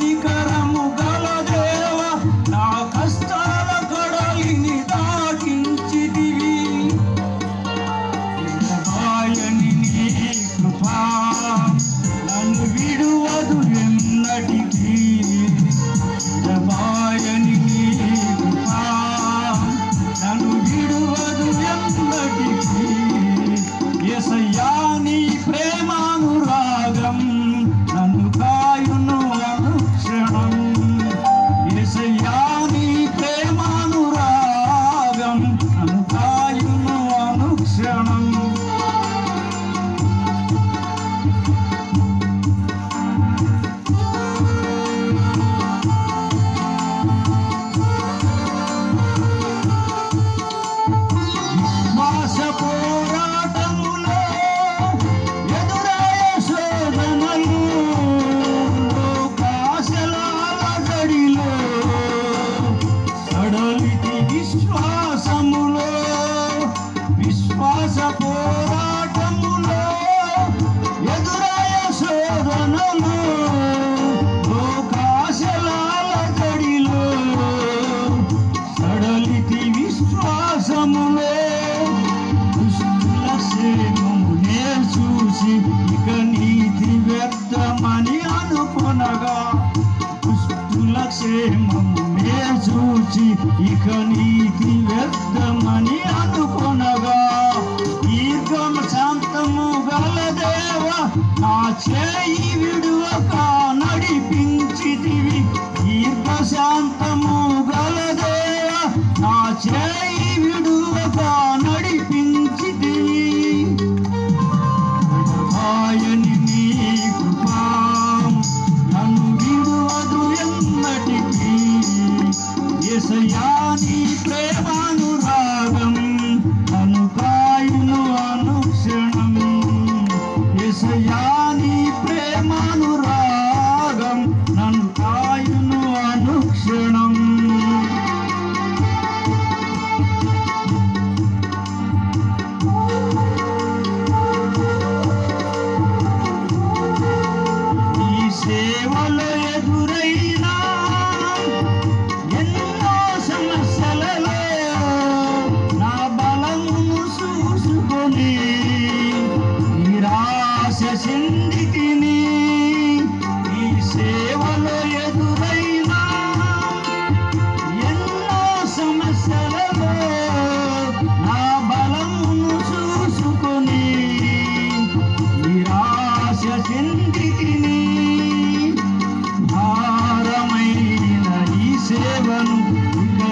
You Monica. বিশ্ব చెందితిని ఈ సేవలో ఎదురైన ఎన్నో సమస్యలలో నా బలమును చూసుకొని నిరాశ చెందితిని భారమైన ఈ సేవను ఇక